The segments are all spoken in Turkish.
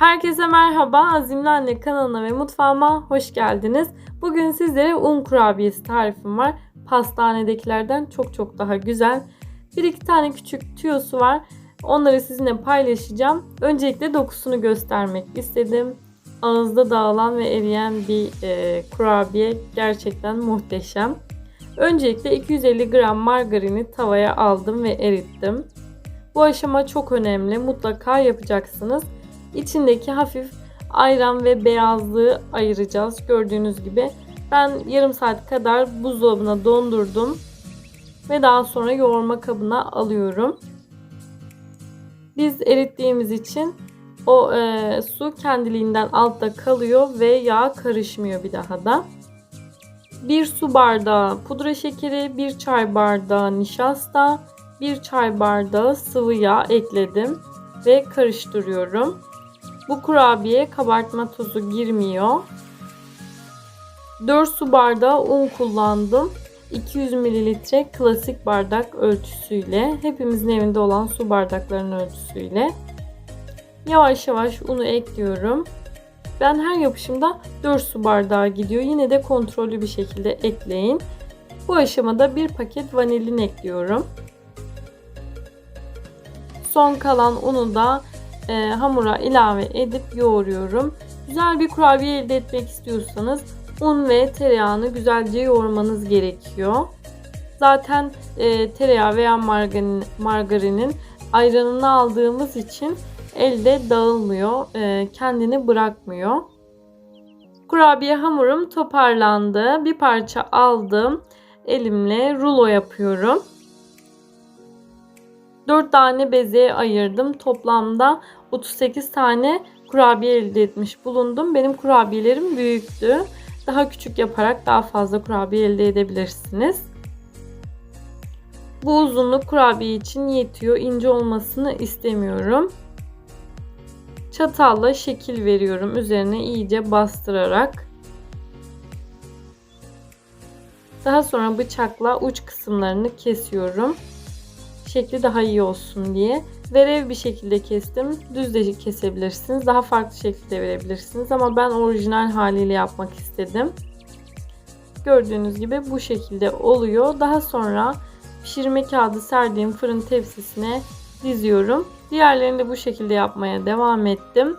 Herkese merhaba. Azimli Anne kanalına ve mutfağıma hoş geldiniz. Bugün sizlere un kurabiyesi tarifim var. Pastanedekilerden çok çok daha güzel. Bir iki tane küçük tüyosu var. Onları sizinle paylaşacağım. Öncelikle dokusunu göstermek istedim. Ağızda dağılan ve eriyen bir e, kurabiye gerçekten muhteşem. Öncelikle 250 gram margarini tavaya aldım ve erittim. Bu aşama çok önemli. Mutlaka yapacaksınız. İçindeki hafif ayran ve beyazlığı ayıracağız. Gördüğünüz gibi ben yarım saat kadar buzdolabına dondurdum ve daha sonra yoğurma kabına alıyorum. Biz erittiğimiz için o e, su kendiliğinden altta kalıyor ve yağ karışmıyor bir daha da. Bir su bardağı pudra şekeri, bir çay bardağı nişasta, bir çay bardağı sıvı yağ ekledim ve karıştırıyorum. Bu kurabiye kabartma tozu girmiyor. 4 su bardağı un kullandım. 200 mililitre klasik bardak ölçüsüyle, hepimizin evinde olan su bardaklarının ölçüsüyle yavaş yavaş unu ekliyorum. Ben her yapışımda 4 su bardağı gidiyor. Yine de kontrollü bir şekilde ekleyin. Bu aşamada bir paket vanilin ekliyorum. Son kalan unu da e, hamura ilave edip yoğuruyorum. Güzel bir kurabiye elde etmek istiyorsanız un ve tereyağını güzelce yoğurmanız gerekiyor. Zaten e, tereyağı veya margarin, margarinin ayranını aldığımız için elde dağılmıyor, e, kendini bırakmıyor. Kurabiye hamurum toparlandı. Bir parça aldım. Elimle rulo yapıyorum. 4 tane bezeye ayırdım. Toplamda 38 tane kurabiye elde etmiş bulundum. Benim kurabiyelerim büyüktü. Daha küçük yaparak daha fazla kurabiye elde edebilirsiniz. Bu uzunluk kurabiye için yetiyor. İnce olmasını istemiyorum. Çatalla şekil veriyorum. Üzerine iyice bastırarak. Daha sonra bıçakla uç kısımlarını kesiyorum şekli daha iyi olsun diye. Verev bir şekilde kestim. Düz de kesebilirsiniz. Daha farklı şekilde verebilirsiniz. Ama ben orijinal haliyle yapmak istedim. Gördüğünüz gibi bu şekilde oluyor. Daha sonra pişirme kağıdı serdiğim fırın tepsisine diziyorum. Diğerlerini de bu şekilde yapmaya devam ettim.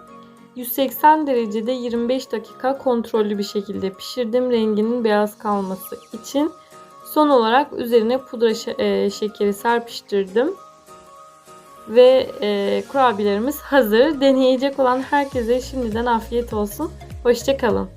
180 derecede 25 dakika kontrollü bir şekilde pişirdim. Renginin beyaz kalması için. Son olarak üzerine pudra şekeri serpiştirdim. Ve e, kurabiyelerimiz hazır. Deneyecek olan herkese şimdiden afiyet olsun. Hoşçakalın.